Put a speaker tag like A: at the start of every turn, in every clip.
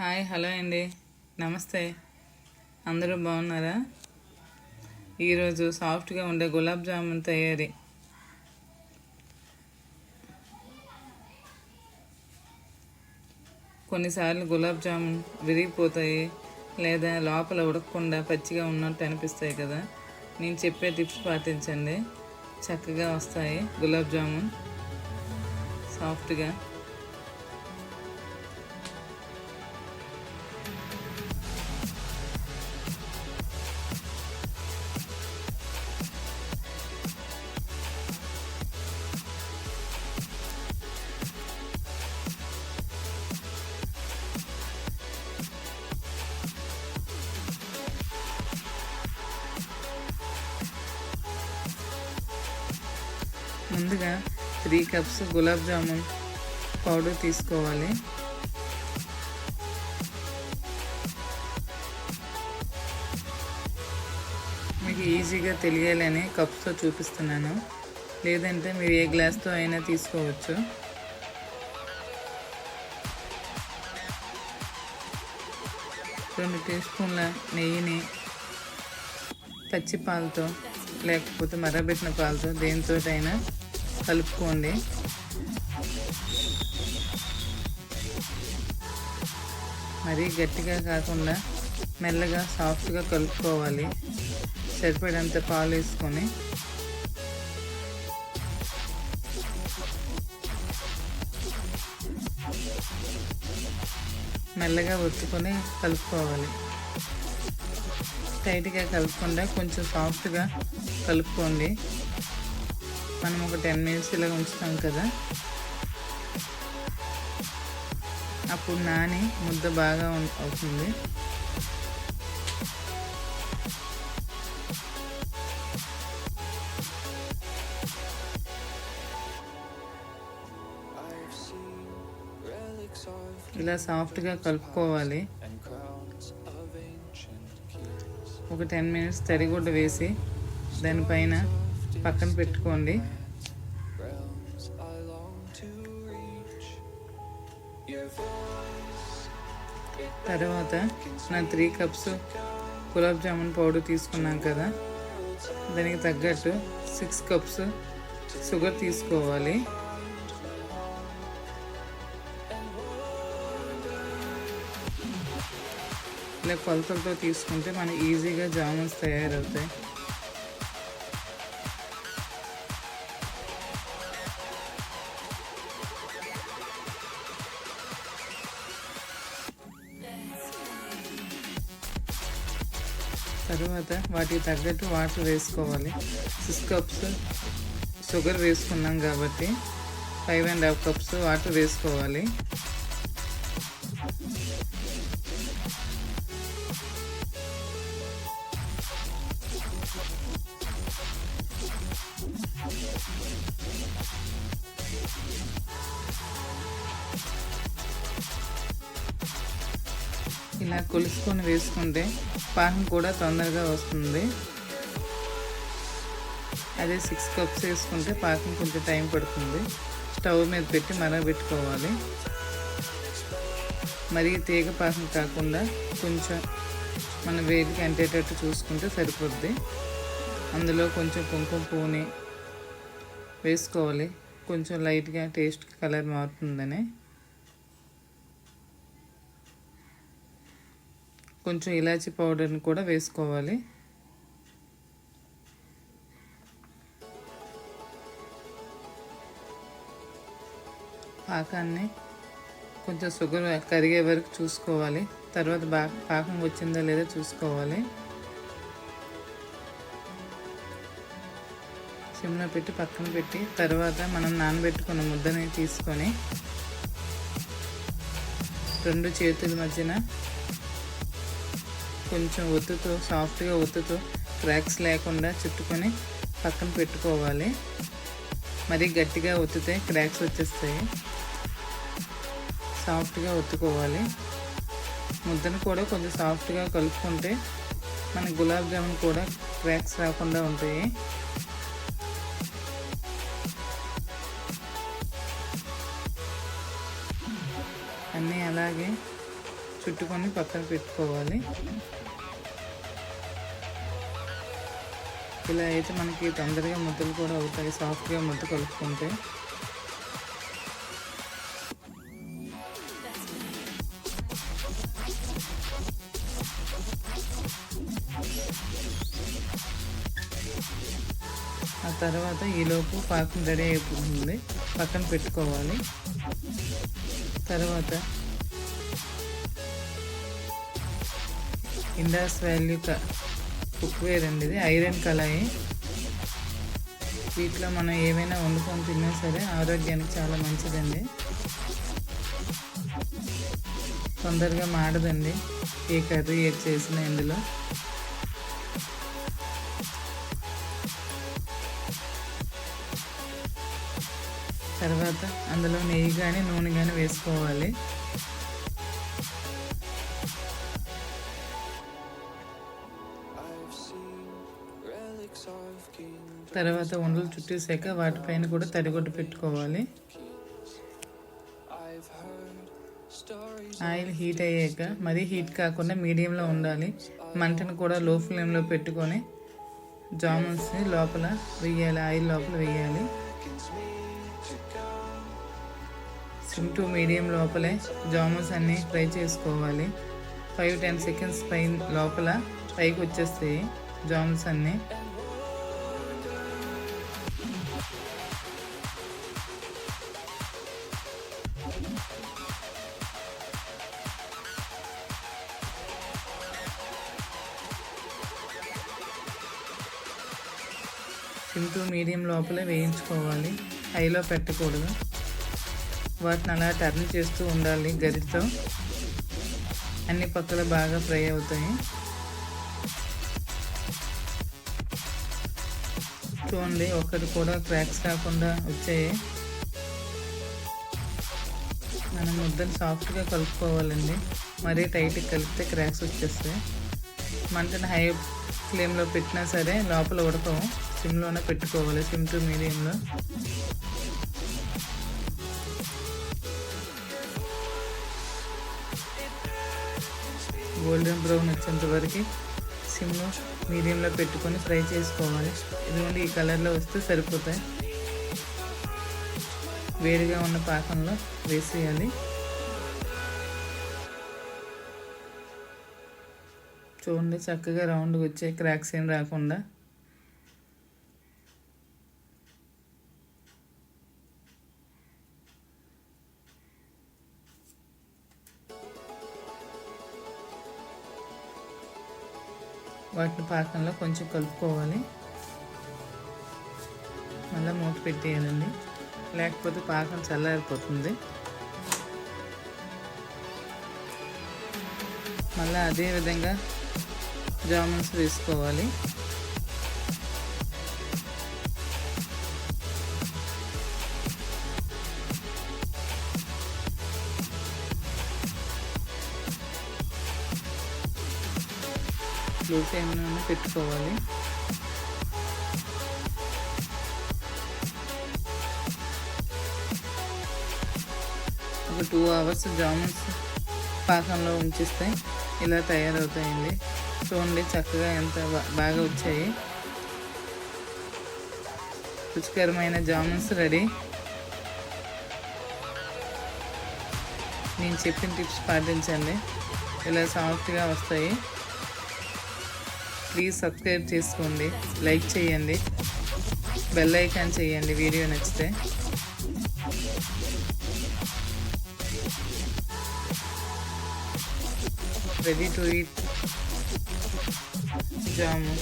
A: Hi hello అండి. నమస్తే. అందరూ బాగున్నారా? ఈరోజు సాఫ్ట్గా ఉండే గులాబ్ జామున్ తయారీ. కొన్నిసార్లు గులాబ్ జామున్ విరిగిపోతాయి లేదా లోపల ఉడకకుండా పచ్చిగా ఉన్నట్టు అనిపిస్తాయి కదా. నేను చెప్పే టిప్స్ పాటించండి. చక్కగా వస్తాయి గులాబ్ జామున్. సాఫ్ట్గా. ముందుగా three cups gulab jamun powder తీసుకోవాలి. మీకు ఈజీగా తెలియాలని కప్స్తో చూపిస్తున్నాను. లేదంటే మీరు ఏ గ్లాస్తో అయినా తీసుకోవచ్చు. రెండు టీ స్పూన్ల నెయ్యిని పచ్చి పాలతో లేకపోతే మరబెట్టిన పాలతో దేనితోటైనా కలుపుకోండి. మరీ గట్టిగా కాకుండా మెల్లగా సాఫ్ట్గా కలుపుకోవాలి. సరిపడంత పాలు వేసుకొని. మెల్లగా ఒత్తుకొని కలుపుకోవాలి. టైట్గా కలపకుండా కొంచెం సాఫ్ట్గా కలుపుకోండి. మనం ఒక టెన్ మినిట్స్ ఇలా ఉంచుతాం కదా. అప్పుడు నాని ముద్ద బాగా అవుతుంది. ఇలా సాఫ్ట్గా కలుపుకోవాలి. ఒక టెన్ మినిట్స్ తరిగుడ్డ వేసి దానిపైన పక్కన పెట్టుకోండి. తర్వాత నా three cups gulab jamun powder తీసుకున్నాం కదా. దానికి తగ్గట్టు సిక్స్ కప్స్ షుగర్ తీసుకోవాలి. ఇలా కొలతలతో తీసుకుంటే మనకి ఈజీగా జామున్స్ తయారవుతాయి. తర్వాత వాటికి తగ్గట్టు వాటర్ వేసుకోవాలి. సిక్స్ కప్స్ షుగర్ వేసుకున్నాం కాబట్టి five and half cups water వేసుకోవాలి. ఇలా కొలుసుకొని వేసుకుంటే పాకం కూడా తొందరగా వస్తుంది. అదే సిక్స్ కప్స్ వేసుకుంటే పాకం కొంచెం టైం పడుతుంది. స్టవ్ మీద పెట్టి మరగబెట్టుకోవాలి. మరీ తీగ పాకం కాకుండా కొంచెం మన వేడికి అంటేటట్టు చూసుకుంటే సరిపోద్ది. అందులో కొంచెం కుంకుమ పువ్వుని వేసుకోవాలి. కొంచెం లైట్గా టేస్ట్ కలర్ మారుతుందని. కొంచెం ఇలాచీ పౌడర్ని కూడా వేసుకోవాలి. పాకాన్ని కొంచెం షుగర్ కరిగే వరకు చూసుకోవాలి. తర్వాత బాగా పాకం వచ్చిందా లేదా చూసుకోవాలి. సిమ్లో పెట్టి పక్కన పెట్టి తర్వాత మనం నానబెట్టుకున్న ముద్దని తీసుకొని రెండు చేతుల మధ్యన కొంచెం ఒత్తుతో సాఫ్ట్గా ఒత్తుతో క్రాక్స్ లేకుండా చుట్టుకొని పక్కన పెట్టుకోవాలి. మరీ గట్టిగా ఒత్తితే క్రాక్స్ వచ్చేస్తాయి. సాఫ్ట్గా ఒత్తుకోవాలి. ముద్దను కూడా కొంచెం సాఫ్ట్గా కలుపుకుంటే మన గులాబ్ జామున్ కూడా క్రాక్స్ రాకుండా ఉంటాయి. అన్నీ అలాగే చుట్టుకొని పక్కన పెట్టుకోవాలి. ఇలా అయితే మనకి తొందరగా ముద్దలు కూడా అవుతాయి సాఫ్ట్గా ముద్ద కలుపుకుంటే. ఆ తర్వాత ఈలోపు పాకం రెడీ అయిపోతుంది. పక్కన పెట్టుకోవాలి. తర్వాత ఇండాస్ వాల్యూ కుక్వేర్ అండి ఇది? ఐరన్ కళాయి. వీటిలో మనం ఏమైనా వండుకొని తిన్నా సరే ఆరోగ్యానికి చాలా మంచిదండి. తొందరగా మాడదండి. ఏ కర్రీ ఏది చేసినా ఇందులో. తర్వాత అందులో నెయ్యి కానీ నూనె కానీ వేసుకోవాలి. తర్వాత ఉండలు చుట్టేసాక వాటిపైన కూడా తడిగొడ్డు పెట్టుకోవాలి. ఆయిల్ హీట్ అయ్యాక మరీ హీట్ కాకుండా మీడియంలో ఉండాలి. మంటను కూడా లో ఫ్లేమ్లో పెట్టుకొని జామున్స్ని లోపల వేయాలి ఆయిల్ లోపల వేయాలి. సిమ్ టు మీడియం లోపలే జామున్స్ అన్ని ఫ్రై చేసుకోవాలి. ఫైవ్ టెన్ సెకండ్స్ పై లోపల పైకి వచ్చేస్తాయి జామున్స్ అన్నీ. సిమ్ టు మీడియం లోపలే వేయించుకోవాలి. హైలో పెట్టకూడదు. వాటిని అలా టర్న్ చేస్తూ ఉండాలి గరితో అన్ని పక్కల బాగా ఫ్రై అవుతాయి. చూడండి ఒకటి కూడా క్రాక్స్ రాకుండా వచ్చాయి. మనం ముద్దలు సాఫ్ట్గా కలుపుకోవాలండి. మరీ టైట్గా కలిపితే క్రాక్స్ వచ్చేస్తాయి. మంటను హై ఫ్లేమ్లో పెట్టినా సరే లోపల ఉడకవు. సిమ్లోనే పెట్టుకోవాలి సిమ్ టు మీడియంలో. గోల్డెన్ బ్రౌన్ వచ్చేంత వరకు సిమ్ మీడియంలో పెట్టుకొని ఫ్రై చేసుకోవాలి. ఇదిగోండి ఈ కలర్లో వస్తే సరిపోతాయి. వేడిగా ఉన్న పాకంలో వేసేయాలి. చూడండి చక్కగా రౌండ్గా వచ్చే క్రాక్స్ ఏం రాకుండా. వాటిని పాకంలో కొంచెం కలుపుకోవాలి. మళ్ళీ మూత పెట్టేయాలండి. లేకపోతే పాకం చల్లారిపోతుంది. మళ్ళీ అదే విధంగా జామున్స్ వేసుకోవాలి. లో ఏమైనా పెట్టుకోవాలి. ఒక టూ అవర్స్ జామున్స్ పాకంలో ఉంచిస్తే ఇలా తయారవుతాయండి. చూడండి చక్కగా ఎంత బాగా వచ్చాయి. రుచికరమైన జామున్స్ రెడీ. నేను చెప్పిన టిప్స్ పాటించండి. ఇలా సాఫ్ట్గా వస్తాయి. ప్లీజ్ సబ్స్క్రైబ్ చేసుకోండి లైక్ చేయండి బెల్ ఐకాన్ చేయండి వీడియో నచ్చితే. రెడీ టు ఈట్ జాము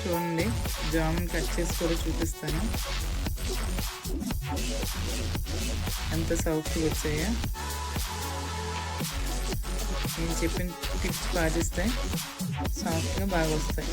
A: చూడండి జామ్ కట్ చేసి కూడా చూపిస్తాను. ఎంత సాఫ్ట్గా వచ్చాయా. నేను చెప్పిన టిప్స్ పాటిస్తే సాఫ్ట్గా బాగా వస్తాయి.